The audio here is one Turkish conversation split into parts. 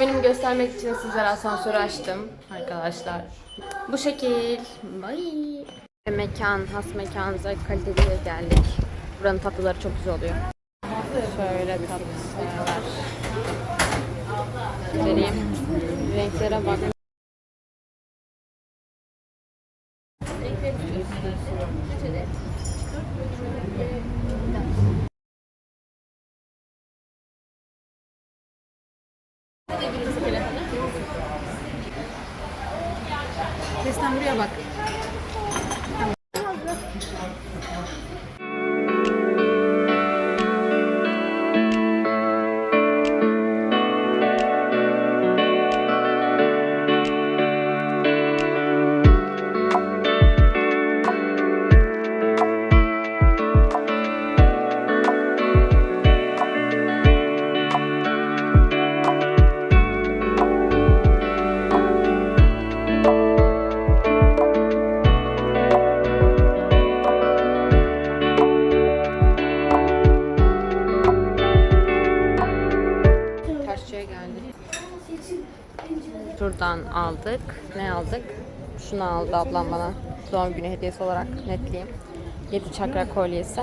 Günümü göstermek için sizlere asansörü açtım arkadaşlar. Bu şekil. Bye. Mekan, has mekanımıza kaliteliye geldik. Buranın tatlıları çok güzel oluyor. Şöyle tatlılar. Vereyim. Renklere bak. Sesten buraya bak. Aldık. Ne aldık? Şunu aldı ablam bana. Doğum günü hediyesi olarak netleyeyim. 7 çakra kolyesi.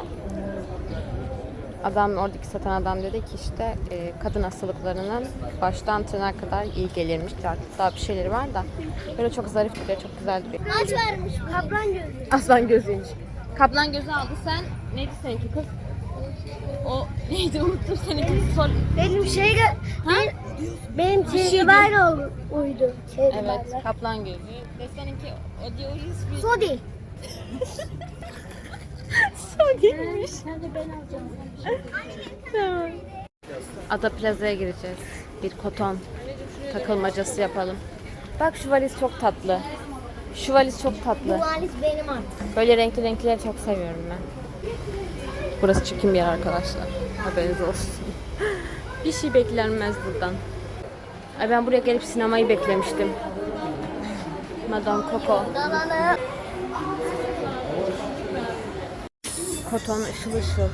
Adam oradaki satan adam dedi ki işte e, kadın hastalıklarının baştan tırnağa kadar iyi gelirmiş. Daha bir şeyleri var da böyle çok zarif duruyor, çok güzel duruyor. Aç vermiş. Kaplan gözü. Aslan gözüymüş. Kaplan gözü aldı. Sen neydi seninki kız? O neydi unuttum seninki. Sol. Benim şey gö- benim, benim bayrağı ol- uydu. Evet, kaplan gözü. Ve seninki o diyor bir Sodi. Sony'ymiş. Sen de ben alacağım. Ada Plaza'ya gireceğiz. Bir koton takılmacası yapalım. Bak şu valiz çok tatlı. Şu valiz çok Bu tatlı. valiz benim artık. Böyle renkli renkleri çok seviyorum ben. Burası çekim bir yer arkadaşlar. Haberiniz olsun. Bir şey beklenmez buradan. Ay ben buraya gelip sinemayı beklemiştim. Madame Coco. Koton ışıl ışıl.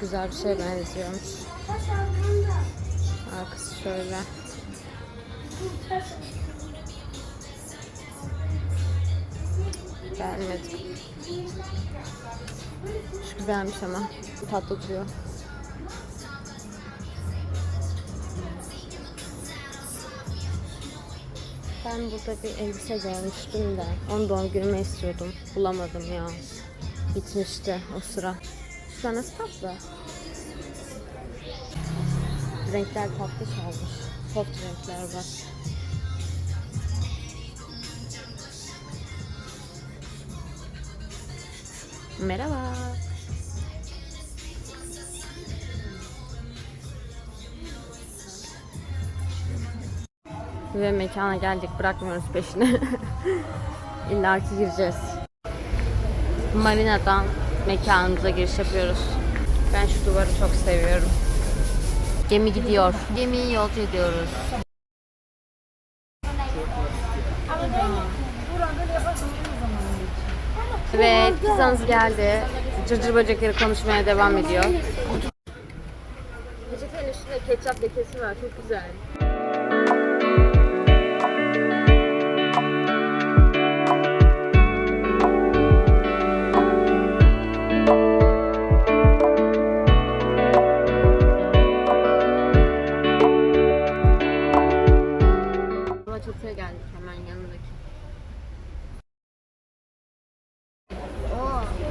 Güzel bir şeye benziyormuş. Arkası şöyle. Beğenmedim. Şu güzelmiş ama. Tatlı duruyor. Ben burada bir elbise görmüştüm de onu doğum günüme istiyordum. Bulamadım ya. Bitmişti o sıra. Şu nasıl tatlı? Renkler tatlı çalmış. Soft renkler var. Merhaba. Ve mekana geldik bırakmıyoruz peşini. İlla ki gireceğiz. Marina'dan mekanımıza giriş yapıyoruz. Ben şu duvarı çok seviyorum. Gemi gidiyor. Gemiyi yolcu ediyoruz. Evet, pizzanız geldi. Cırcır böcekleri konuşmaya devam ediyor. Peçetenin üstünde ketçap lekesi var, çok güzel.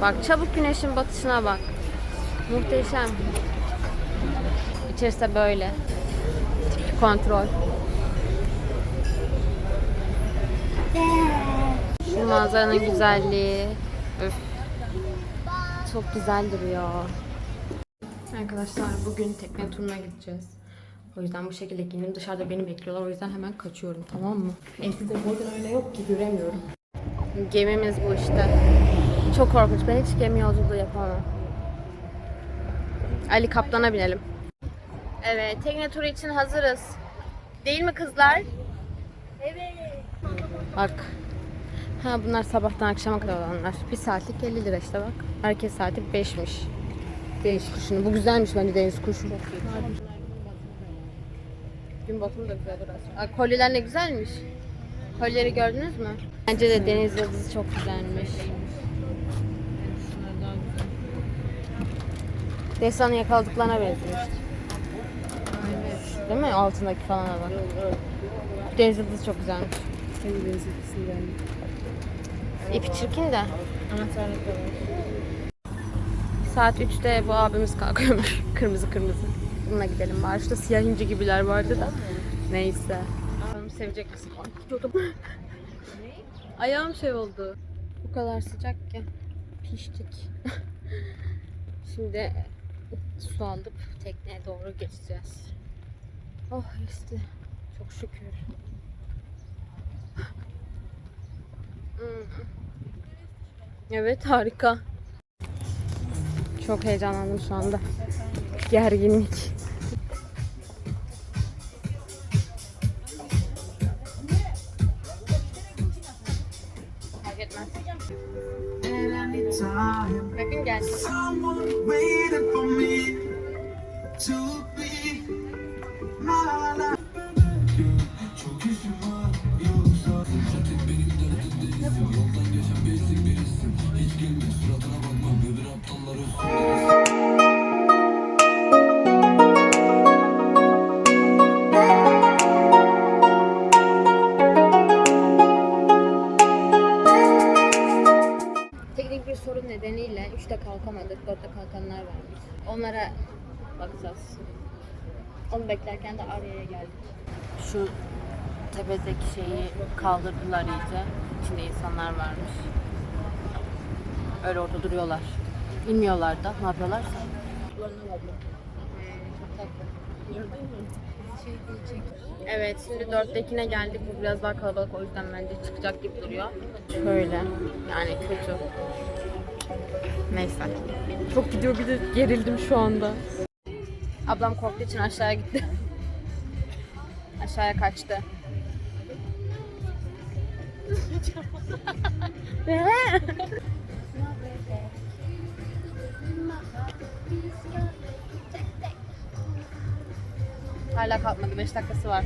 Bak çabuk güneşin batışına bak. Muhteşem. İçerisi de böyle. Tip kontrol. Şu manzaranın güzelliği. Öf. Çok güzel duruyor. Arkadaşlar bugün tekne turuna gideceğiz. O yüzden bu şekilde giyindim. Dışarıda beni bekliyorlar. O yüzden hemen kaçıyorum tamam mı? Evde bugün öyle yok ki göremiyorum. Gemimiz bu işte. Çok korkunç. Ben hiç gemi yolculuğu yapamam. Ali Kaplan'a binelim. Evet, tekne turu için hazırız. Değil mi kızlar? Evet. Bak. Ha bunlar sabahtan akşama kadar olanlar. Bir saatlik 50 lira işte bak. Herkes saati 5'miş. Deniz kuşunu. Bu güzelmiş bence deniz kuşu. Gün batımı da güzel burası. Kolyeler ne güzelmiş. Kolyeleri gördünüz mü? Bence de deniz yıldızı çok güzelmiş. Şunlar daha güzel. Destanı yakaladıklarına benziyor. Evet. Değil mi? Altındaki falan bak. Deniz yıldızı çok güzelmiş. İpi çirkin de. Anahtarlık da var. Saat 3'te bu abimiz kalkıyormuş. kırmızı kırmızı. Bununla gidelim bari. Şurada siyah inci gibiler vardı da. Neyse. Bakalım sevecek misin? Ayağım şey oldu. Bu kadar sıcak ki. Piştik. Şimdi su alıp tekneye doğru geçeceğiz. Oh işte. Çok şükür. Hmm. Evet harika. Çok heyecanlandım şu anda. Gerginlik. Fark etmez. Bakın geldi. Şeyi kaldırdılar iyice. İçinde insanlar varmış. Öyle orada duruyorlar. İnmiyorlar da. Ne yapıyorlarsa. Evet şimdi dörttekine geldik. Bu biraz daha kalabalık o yüzden bence çıkacak gibi duruyor. Şöyle yani kötü. Neyse. Çok gidiyor bir de gerildim şu anda. Ablam korktuğu için aşağıya gitti. aşağıya kaçtı. Hala kalkmadı. 5 dakikası var.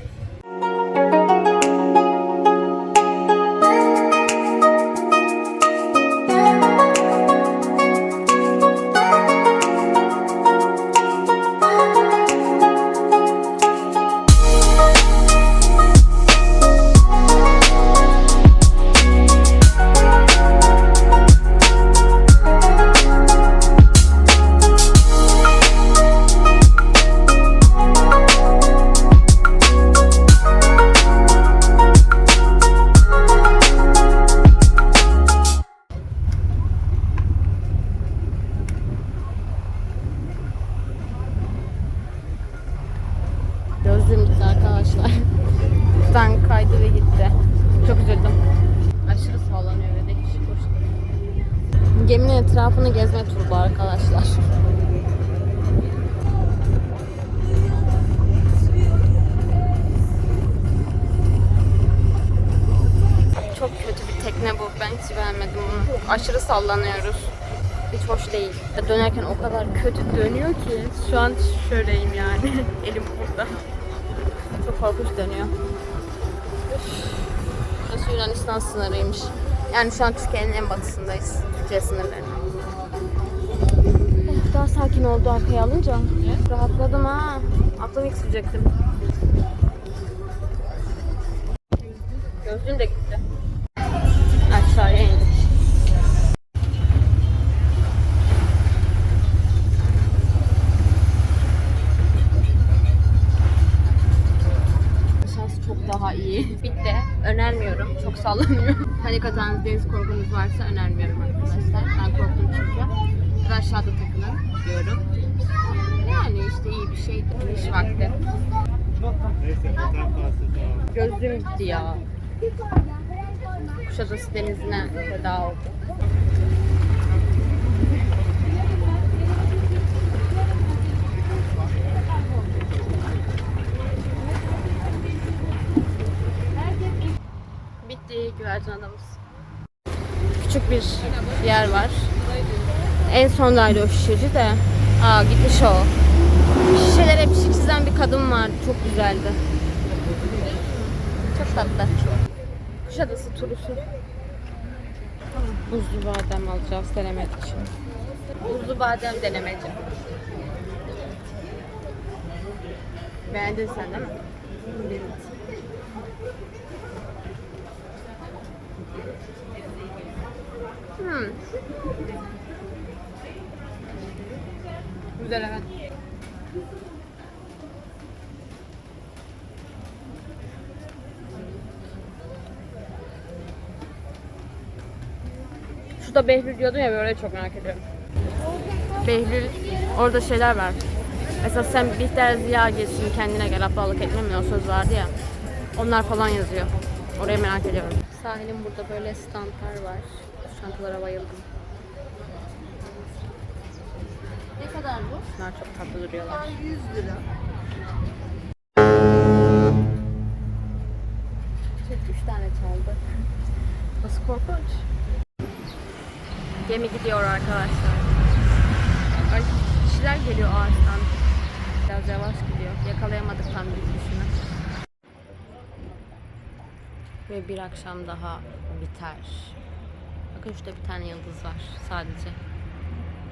Aşırı sallanıyoruz. Hiç hoş değil. Dönerken o kadar kötü dönüyor ki. Şu an şöyleyim yani. Elim burada. Çok korkunç dönüyor. Burası Yunanistan sınırıymış. Yani şu an Türkiye'nin en batısındayız. Türkiye sınırlarında. Oh, daha sakin oldu arkaya alınca. Rahatladım ha. Aklım ilk sürecektim. Gözlüğüm de sallanıyor. Atağınız, deniz korkunuz varsa önermiyorum arkadaşlar. Ben korktum çünkü. Biraz aşağıda takılın diyorum. Yani işte iyi bir şeydi. İş vakti. Gözlüğüm gitti ya. Kuşadası denizine veda oldu. Güvercin adamız. Küçük bir yer var. En sondaydı o şişeci de Aa gitmiş o. Şişelere bir şey çizen bir kadın var. Çok güzeldi. Çok tatlı. Kuşadası turusu. Buzlu badem alacağız denemek için. Buzlu badem denemeci. Beğendin sen değil mi? Evet. Hmm. Güzel evet. Şurada Behlül diyordun ya böyle çok merak ediyorum. Behlül orada şeyler var. Mesela sen Bihter Ziya geçsin kendine gel aptallık etme mi o söz vardı ya. Onlar falan yazıyor. Orayı merak ediyorum. Sahilin burada böyle standlar var. Çantalara bayıldım. Ne kadar bu? Bunlar çok tatlı duruyorlar. 100 lira. Çocuk üç tane çaldı. Nasıl korkunç. Gemi gidiyor arkadaşlar. Ay kişiler geliyor ağaçtan. Biraz yavaş gidiyor. Yakalayamadık tam gidişini. Ve bir akşam daha biter. Bakın şurada bir tane yıldız var sadece.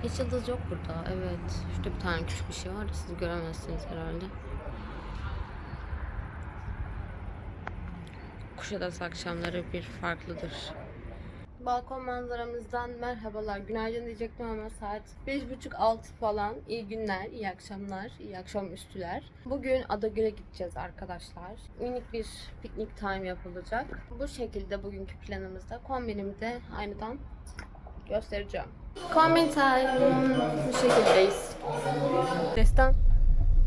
Hiç yıldız yok burada. Evet. Şurada bir tane küçük bir şey var. Siz göremezsiniz herhalde. Kuşadası akşamları bir farklıdır. Balkon manzaramızdan merhabalar. Günaydın diyecektim ama saat 5.30-6 falan. İyi günler, iyi akşamlar, iyi akşamüstüler. Bugün Adagöl'e gideceğiz arkadaşlar. Minik bir piknik time yapılacak. Bu şekilde bugünkü planımızda. Kombinimi de aynadan göstereceğim. Kombin time. Bu şekildeyiz. Destan,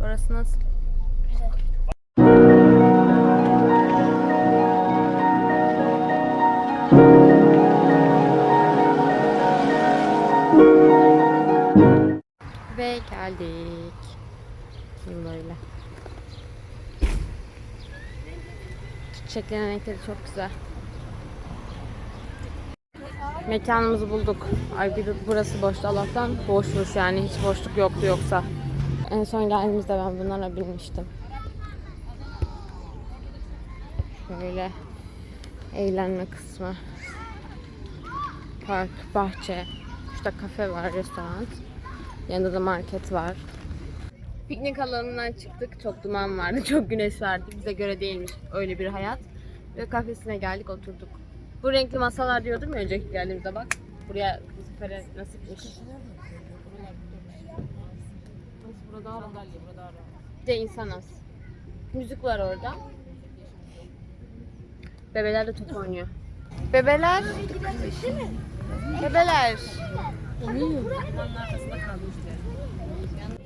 orası nasıl? Geldik. Şimdi böyle. Çiçeklerin renkleri çok güzel. Mekanımızı bulduk. Ay bir burası boştu Allah'tan. Boşmuş yani hiç boşluk yoktu yoksa. En son geldiğimizde ben bunlara binmiştim. Şöyle eğlenme kısmı. Park, bahçe. Şurada kafe var, restoran. Yanında da market var. Piknik alanından çıktık. Çok duman vardı, çok güneş vardı. Bize göre değilmiş öyle bir hayat. Ve kafesine geldik, oturduk. Bu renkli masalar diyordum ya önceki geldiğimizde bak. Buraya bu sefere nasipmiş. Bir de insan az. Müzik var orada. Bebeler de top oynuyor. Bebeler. Bebeler.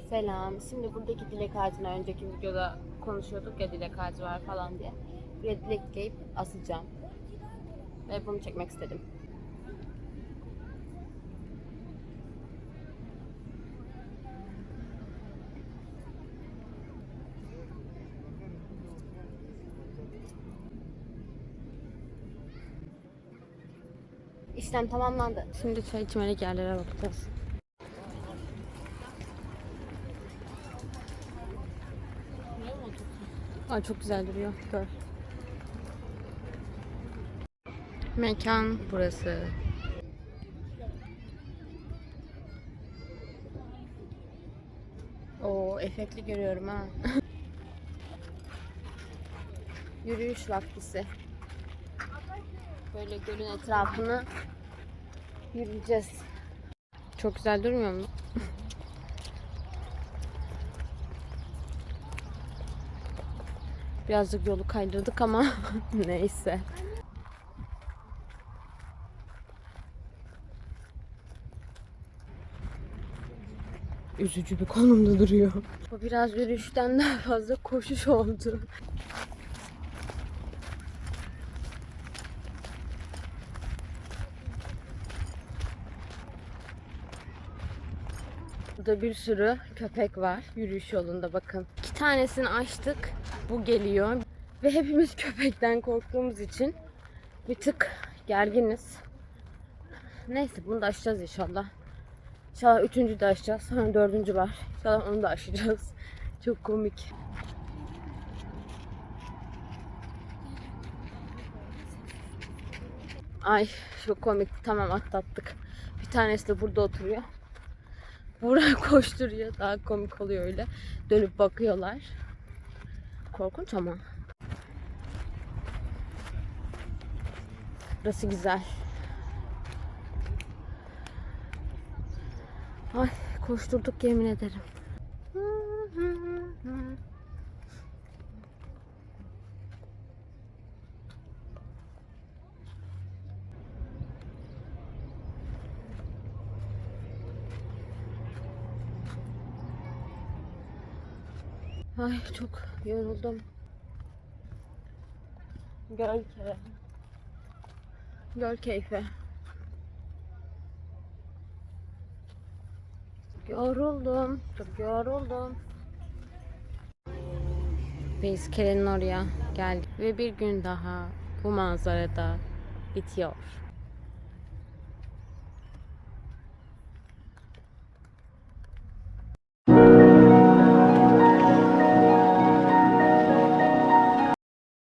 Selam. Şimdi buradaki dilek ağacına önceki videoda konuşuyorduk ya dilek ağacı var falan diye. Buraya dilekleyip asacağım. Ve bunu çekmek istedim. İşlem tamamlandı. Şimdi çay içmelik yerlere bakacağız. Ay çok güzel duruyor. Gör. Mekan burası. Oo efektli görüyorum ha. Yürüyüş vaktisi. Böyle gölün etrafını yürüyeceğiz. Çok güzel durmuyor mu? Birazcık yolu kaydırdık ama neyse. Üzücü bir konumda duruyor. Bu biraz yürüyüşten daha fazla koşuş oldu. Burada bir sürü köpek var yürüyüş yolunda bakın. İki tanesini açtık. Bu geliyor. Ve hepimiz köpekten korktuğumuz için bir tık gerginiz. Neyse bunu da açacağız inşallah. İnşallah üçüncü de aşacağız. Sonra dördüncü var. İnşallah onu da aşacağız. Çok komik. Ay çok komik. Tamam atlattık. Bir tanesi de burada oturuyor. Buraya koşturuyor. Daha komik oluyor öyle. Dönüp bakıyorlar. Korkunç ama. Burası güzel. Ay koşturduk yemin ederim. Ay çok yoruldum. Göl kere. Göl keyfi. Yoruldum. Çok yoruldum. Biz Keren'in oraya geldik ve bir gün daha bu manzarada bitiyor.